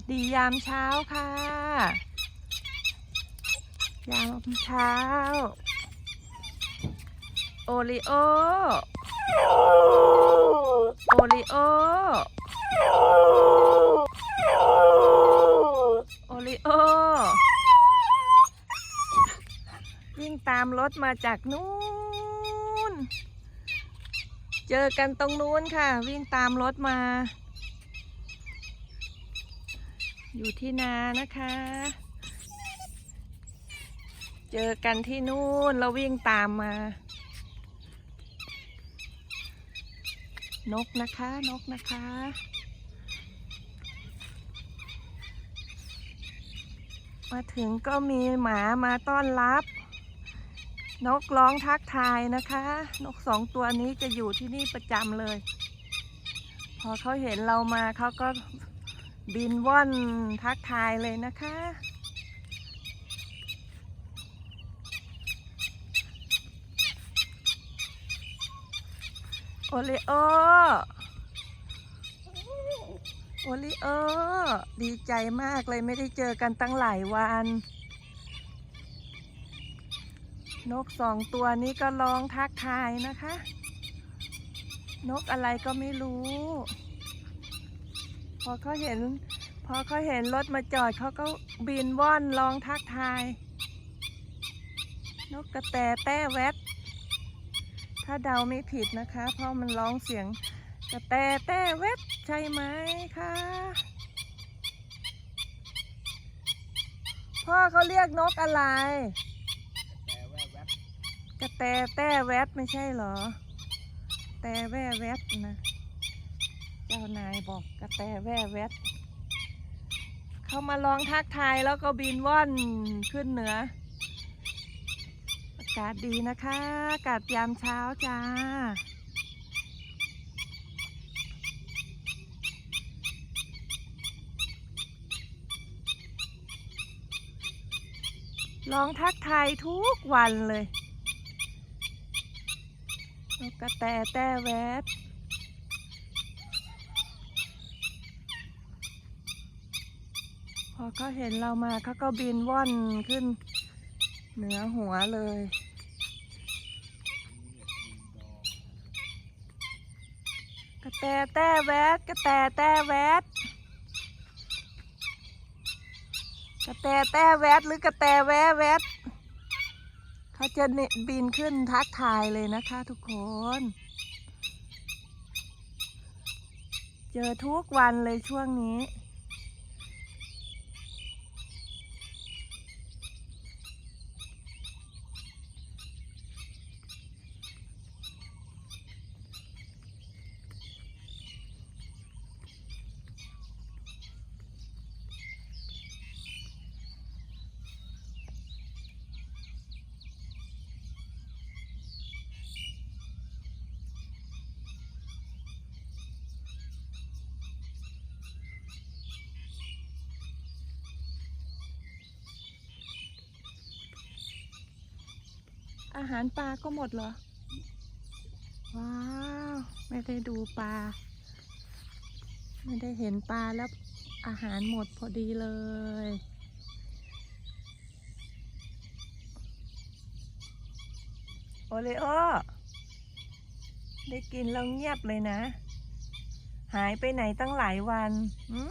ศดียามเช้าค่ะ ยามเช้า โอริโอ โอริโอ โอริโอ วิ่งตามรถมาจากนู้น เจอกันตรงนู้นค่ะ วิ่งตามรถมา อยู่ที่นานะคะ เจอกันที่นู่นแล้ววิ่งตามมา นกนะคะนกนะคะมาถึงก็มีหมามาต้อนรับ นกร้องทักทายนะคะ นกสองตัวนี้จะอยู่ที่นี่ประจำเลย พอเขาเห็นเรามาเขาก็ บินว่อนทักทายเลยนะคะ โอริโอ โอริโอ ดีใจมากเลยไม่ได้เจอกันตั้งหลายวัน นกสองตัวนี้ก็ร้องทักทายนะคะ นกอะไรก็ไม่รู้ พอเขาเห็น พอเขาเห็นรถมาจอดเขาก็บินว่อนร้องทักทาย นกกระแตแต้แวดถ้าเดาไม่ผิดนะคะ เพราะมันร้องเสียงกระแตแต้แวดใช่ไหมคะพ่อเขาเรียกนกอะไรกระแตแต้แวดไม่ใช่เหรอ แต่แว่แวดนะ เจ้านายบอกกระแตแว่แวดเขามาลองทักทายแล้วก็บินว่อนขึ้นเหนือ อากาศดีนะคะ อากาศยามเช้าจ้า ลองทักทายทุกวันเลยนกกระแตแต้แวดพอ เขาเห็นเรามาเขาก็บินว่อนขึ้น เหนือหัวเลย กระแตแต้แวดกระแตแต้แวดกระแตแต้แวดหรือกระแตแวแวดเขาจะเนตบินขึ้นทักทายเลยนะคะทุกคน เจอทุกวันเลยช่วงนี้ อาหารปลาก็หมดเหรอ ว้าว ไม่ได้ดูปลา ไม่ได้เห็นปลาแล้วอาหารหมดพอดีเลย โอเลโอ ได้กินแล้วเงียบเลยนะ หายไปไหนตั้งหลายวันหืม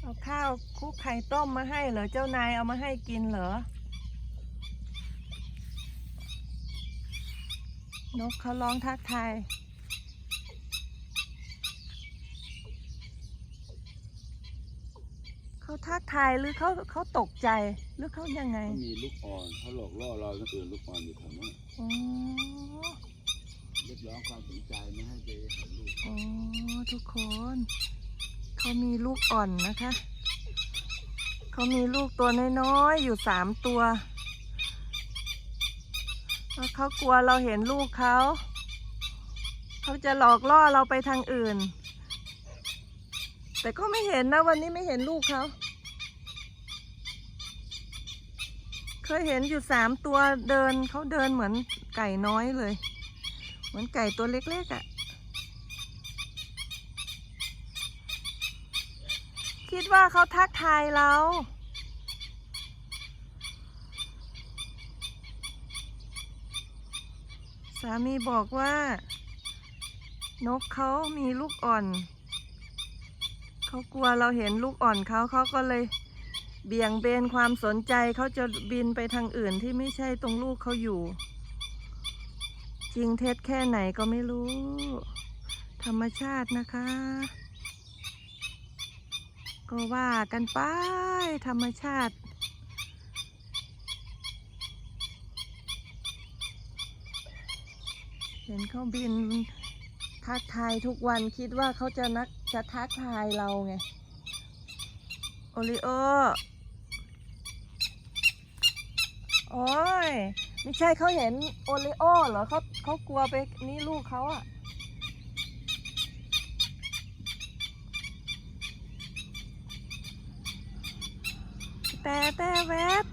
เอาข้าวคุกไข่ต้มมาให้เหรอ เจ้านายเอามาให้กินเหรอ นกเขาร้องทักทายเขาทักทายหรือเขาเขาตกใจหรือเขายังไงเขามีลูกอ่อนเขาหลอกล่อเราคนอื่นลูกอ่อนอยู่แถวนั้นอ๋อเรียกร้องความสนใจไม่ให้ไปหาลูกอ๋อทุกคนเขามีลูกอ่อนนะคะเขามีลูกตัวน้อยๆอยู่สามตัวแล้ว เขากลัวเราเห็นลูกเขา เขาจะหลอกล่อเราไปทางอื่น แต่ก็ไม่เห็นนะวันนี้ไม่เห็นลูกเขา เคยเห็นอยู่สามตัวเดินเขาเดินเหมือนไก่น้อยเลย เหมือนไก่ตัวเล็กๆอะ่ะ คิดว่าเขาทักทายเราามีบอกว่า นกเขามีลูกอ่อน เขากลัวเราเห็นลูกอ่อนเขาเขาก็เลยเบี่ยงเบนความสนใจเขาจะบินไปทางอื่นที่ไม่ใช่ตรงลูกเขาอยู่ จริงเท็จแค่ไหนก็ไม่รู้ ธรรมชาตินะคะ ก็ว่ากันไปธรรมชาติ เห็นเขาบินทักทายทุกวันคิดว่าเขาจะนักจะทักทายเราไง โอริโอ โอ้ย ไม่ใช่เขาเห็นโอริโอเหรอเขาเขากลัวไปนี่ลูกเขาอะแต่แต่แวบ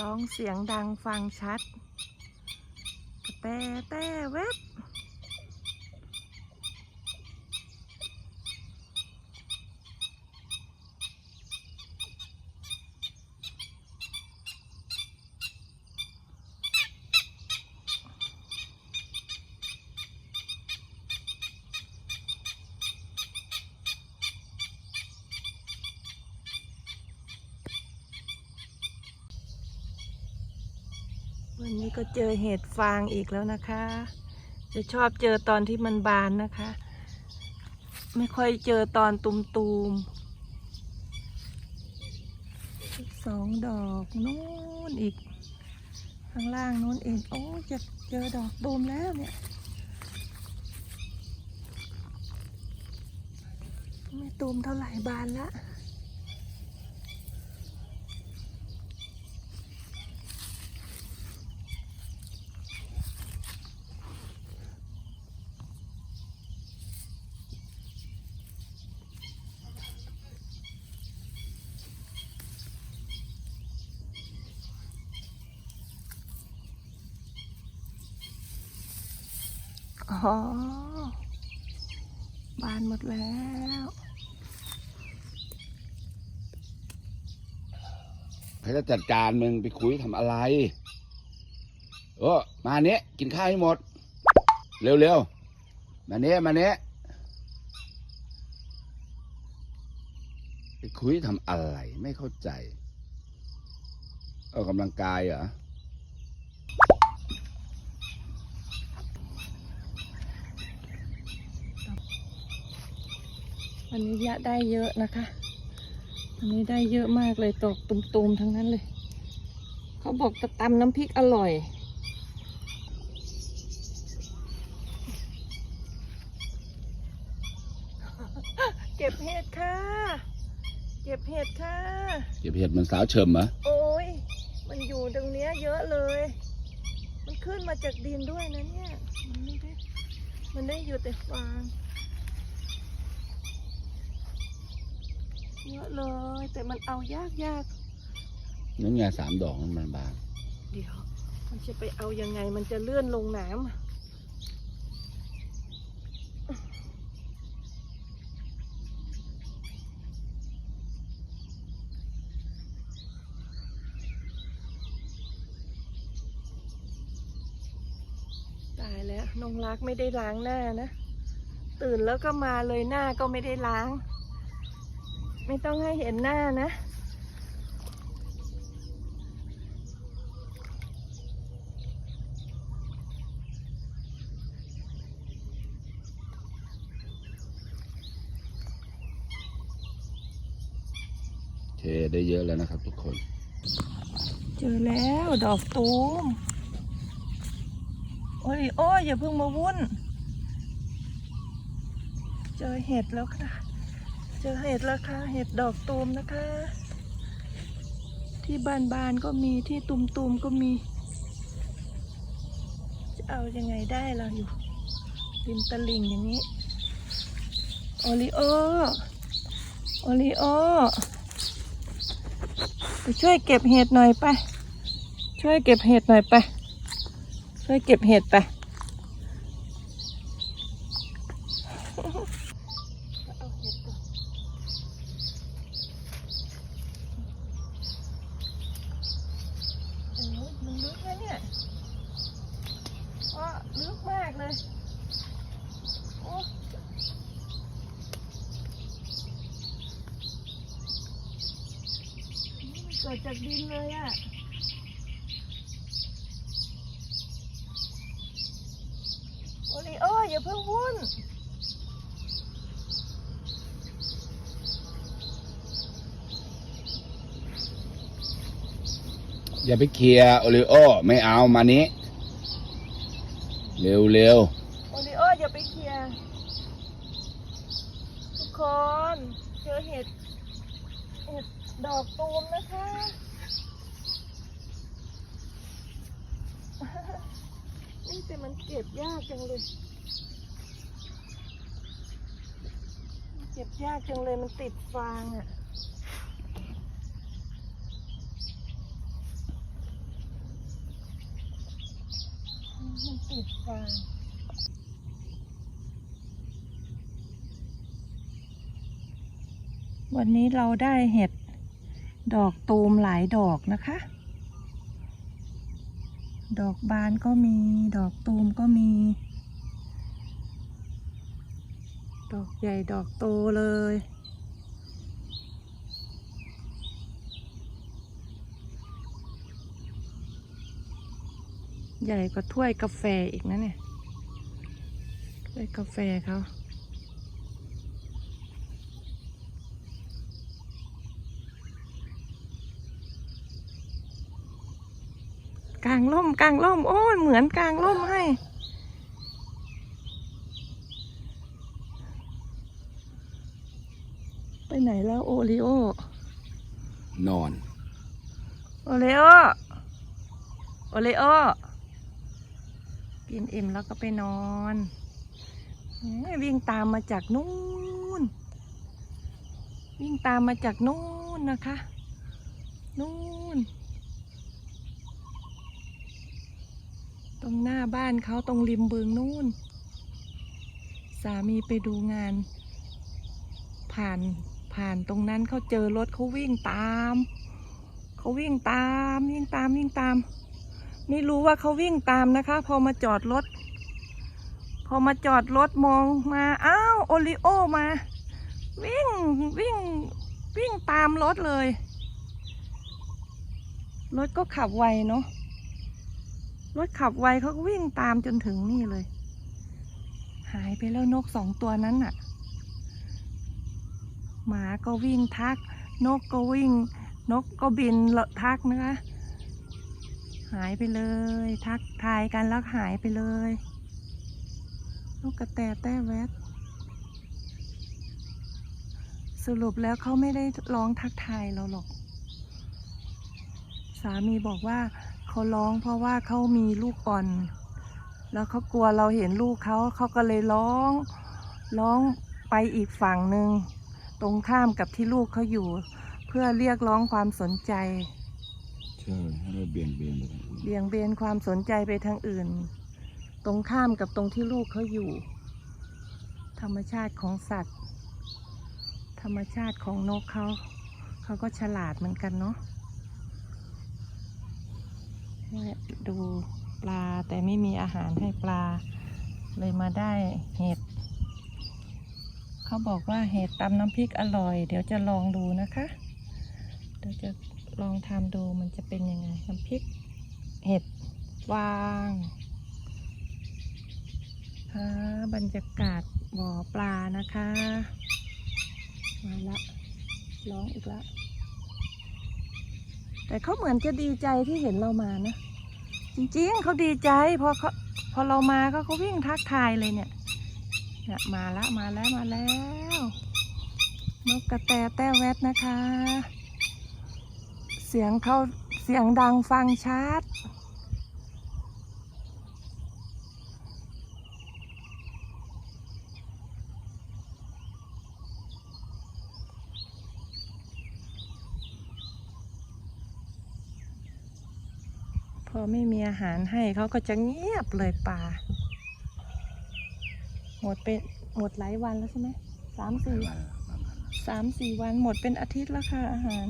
ร้องเสียงดังฟังชัด แต่แต่แวบ วันนี้ก็เจอเห็ดฟางอีกแล้วนะคะ จะชอบเจอตอนที่มันบานนะคะ ไม่ค่อยเจอตอนตุมๆอีกสองดอกนู้นอีก ข้างล่างนู้นเองโอ้จะเจอดอกตูมแล้วเนี่ย ไม่ตูมเท่าไหร่บานละ อ๋อบานหมดแล้วเขาจะจัดการมึงไปคุยทำอะไรโอ้มาเนี้ยกินข้าวให้หมด เร็วๆ มาเนี้ยมาเนี้ยไปคุยทำอะไรไม่เข้าใจ ออกกำลังกายเหรอ วันนี้ยะได้เยอะนะคะวันนี้ได้เยอะมากเลยตกตุมๆทั้งนั้นเลย เขาบอกจะตำน้ำพริกอร่อย เก็บเห็ดค่ะ เก็บเห็ดค่ะ เก็บเห็ดมันสาวเฉิมเหรอโอ้ยมันอยู่ตรงเนี้ยเยอะเลย มันขึ้นมาจากดินด้วยนะเนี่ย มันไม่ได้มันได้อยู่แต่ฟาง เยอะเลย แต่มันเอายากยากน้ำยาสามดอกมันบางเดี๋ยว มันจะไปเอายังไงมันจะเลื่อนลงน้ำตายแล้วนงรักไม่ได้ล้างหน้านะ ตื่นแล้วก็มาเลยหน้าก็ไม่ได้ล้าง ไม่ต้องให้เห็นหน้านะเทได้เยอะแล้วนะครับทุกคน เจอแล้วดอกตูม โอ้ยโอ้ยอย่าเพิ่งมาวุ่น เจอเห็ดแล้วค่ะ เจอเห็ดแล้วค่ะ เห็ดดอกตูมนะคะ ที่บานบานๆก็มีที่ตุมตุมๆก็มี จะเอายังไงได้เราอยู่ริมตลิ่งอย่างนี้ โอริโอ โอริโอ ไปช่วยเก็บเห็ดหน่อยไป ช่วยเก็บเห็ดหน่อยไป ช่วยเก็บเห็ดไป เอาเห็ดก่อนโอ้ยมันลึกนะเนี่ยอ๋อลึกมากเลย โอ้นี่มันเกิดจากดินเลยอะโอริโออย่าเพิ่งวุ่น อย่าไปเคลียร์โอริโอไม่เอามานี้ เร็วเร็วโอริโออย่าไปเคลียร์ทุกคนเจอเห็ดเห็ดดอกตูมนะคะนี่แต่มันเก็บยากจังเลย เก็บยากจังเลยมันติดฟางอะ่ะ มันติดฟาวันนี้เราได้เห็ดดอกตูมหลายดอกนะคะ ดอกบานก็มี ดอกตูมก็มี ดอกใหญ่ดอกโตเลย ใหญ่กว่าถ้วยกาแฟอีกนะเนี่ยถ้วยกาแฟเขากลางร่มกลางร่ม โอ้ยเหมือนกลางร่มให้ ไปไหนแล้วโอริโอ นอน โอริโอ โอริโอ กินอิ่มแล้วก็ไปนอนวิ่งตามมาจากนู่นวิ่งตามมาจากนู่นนะคะ นู่นตรงหน้าบ้านเขาตรงริมบึงนู่นสามีไปดูงาน ผ่านผ่านตรงนั้นเขาเจอรถเขาวิ่งตาม เขาวิ่งตามวิ่งตามวิ่งตาม ไม่รู้ว่าเขาวิ่งตามนะคะ พอมาจอดรถ พอมาจอดรถมองมาอ้าวโอริโอมา วิ่งวิ่งวิ่งตามรถเลย รถก็ขับไวเนาะรถขับไวเขาก็วิ่งตามจนถึงนี่เลย หายไปแล้วนกสองตัวนั้นน่ะหมาก็วิ่งทัก นกก็วิ่ง นกก็บินละทักนะคะ หายไปเลย ทักทายกันแล้วหายไปเลยนกกระแตแต้แวดสรุปแล้วเขาไม่ได้ร้องทักทายเราหรอก สามีบอกว่าเขาร้องเพราะว่าเขามีลูกอ่อน แล้วเขากลัวเราเห็นลูกเขาเขาก็เลยร้องร้องไปอีกฝั่งหนึ่งตรงข้ามกับที่ลูกเขาอยู่ เพื่อเรียกร้องความสนใจ ใช่ให้เราเบี่ยงเบนเบี่ยงเบนความสนใจไปทางอื่น ตรงข้ามกับตรงที่ลูกเขาอยู่ ธรรมชาติของสัตว์ ธรรมชาติของนกเขา เขาก็ฉลาดเหมือนกันเนาะเนี่ยดูปลาแต่ไม่มีอาหารให้ปลา เลยมาได้เห็ด เขาบอกว่าเห็ดตำน้ำพริกอร่อย เดี๋ยวจะลองดูนะคะ เดี๋ยวจะ ลองทำดูมันจะเป็นยังไงน้ำพริกเห็ดวางค่ะบรรยากาศบ่อปลานะคะ มาละร้องอีกละแต่เขาเหมือนจะดีใจที่เห็นเรามานะ จริงๆเขาดีใจพอเขาพอเรามาก็เขาวิ่งทักทายเลยเนี่ยเนี่ยมาละมาแล้วมาแล้ว นกกระแตแต้แวดนะคะ เสียงเขาเสียงดังฟังชัดพอไม่มีอาหารให้เขาก็จะเงียบเลยป่า หมดเป็นหมดหลายวันแล้วใช่ไหมสามสี่สามสี่วันหมดเป็นอาทิตย์แล้วค่ะอาหาร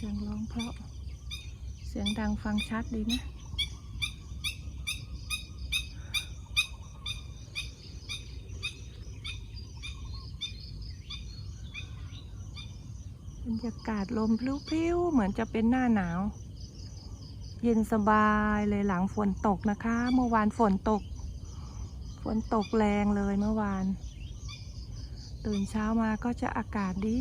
เสียงร้องเพราะ เสียงดังฟังชัดดีนะ บรรยากาศลมพลิ้วๆ เหมือนจะเป็นหน้าหนาว เย็นสบายเลยหลังฝนตกนะคะ เมื่อวานฝนตก ฝนตกแรงเลยเมื่อวาน ตื่นเช้ามาก็จะอากาศดี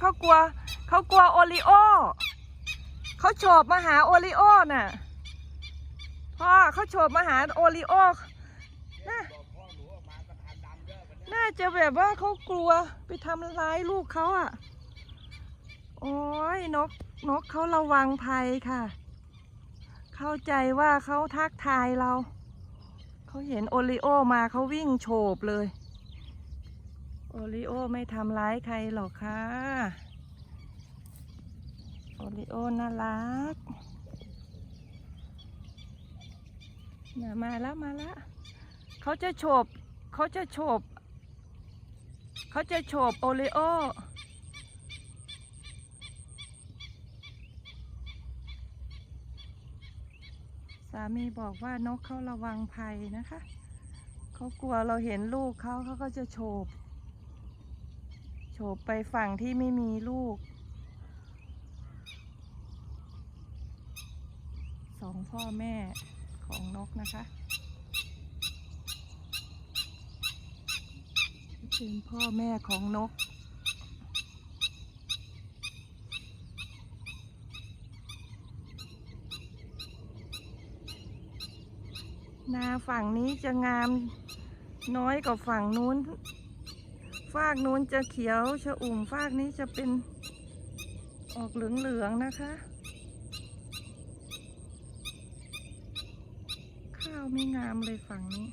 เขากลัวเขากลัวโอริโอเขาโฉบมาหาโอริโอน่ะพ่อเขาโฉบมาหาโอริโอน่าน่าจะแบบว่าเขากลัวไปทำร้ายลูกเขาอะ โอ้ยนกนกเขาระวังภัยค่ะ เข้าใจว่าเขาทักทายเรา เขาเห็นโอริโอมาเขาวิ่งโฉบเลย โอริโอไม่ทำร้ายใครหรอกค่ะ โอริโอน่ารักนะมาแล้วมาแล้วเขาจะโฉบเขาจะโฉบเขาจะโฉบโอริโอสามีบอกว่านกเขาระวังภัยนะคะ เขากลัวเราเห็นลูกเขาเขาก็จะโฉบ โฉบไปฝั่งที่ไม่มีลูก สองพ่อแม่ของนกนะคะเป็นพ่อแม่ของนกนาฝั่งนี้จะงามน้อยกว่าฝั่งนู้น ฟากนู้นจะเขียวชะอุ่มฟากนี้จะเป็นออกเหลืองๆนะคะ ข้าวไม่งามเลยฝั่งนี้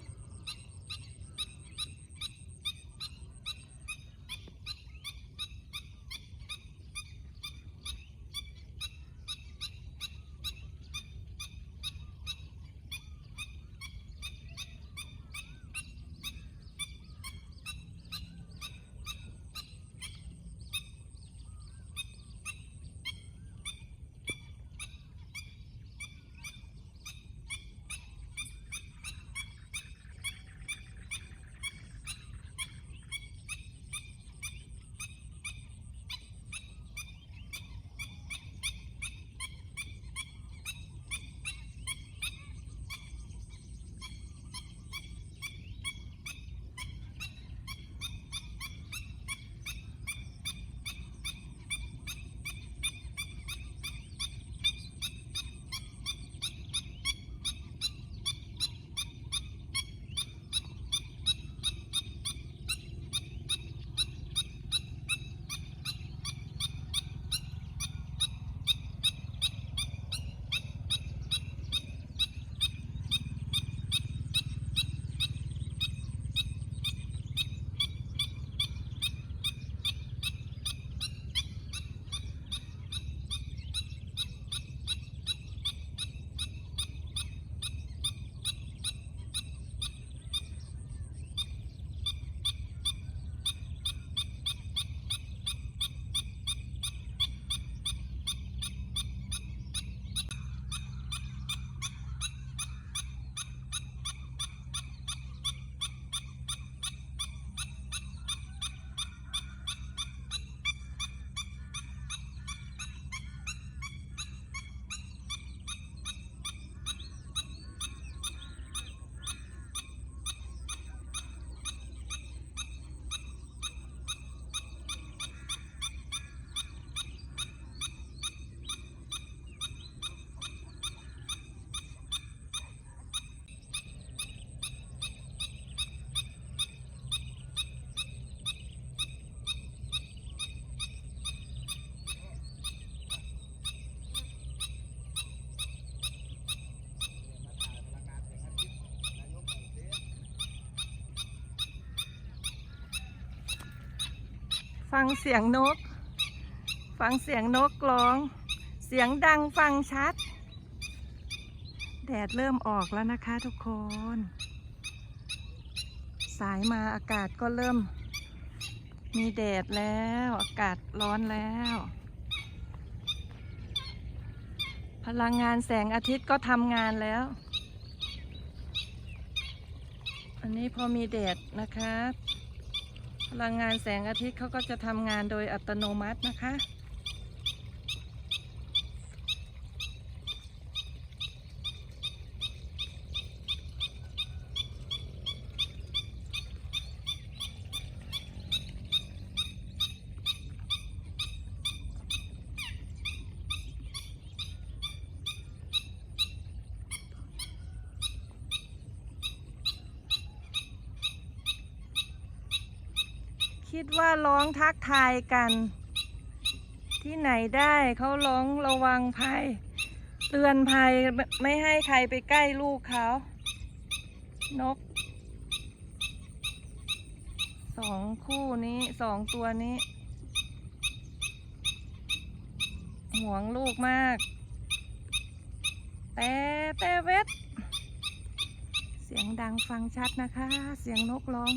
ฟังเสียงนก ฟังเสียงนกร้อง เสียงดังฟังชัด แดดเริ่มออกแล้วนะคะทุกคน สายมาอากาศก็เริ่ม มีแดดแล้ว อากาศร้อนแล้ว พลังงานแสงอาทิตย์ก็ทำงานแล้ว อันนี้พอมีแดดนะคะ พลังงานแสงอาทิตย์เขาก็จะทำงานโดยอัตโนมัตินะคะ คิดว่าร้องทักทายกัน ที่ไหนได้เขาร้องระวังภัยเตือนภัยไม่ให้ใครไปใกล้ลูกเขานกสองคู่นี้สองตัวนี้ห่วงลูกมาก แต่แต่เวทเสียงดังฟังชัดนะคะ เสียงนกร้อง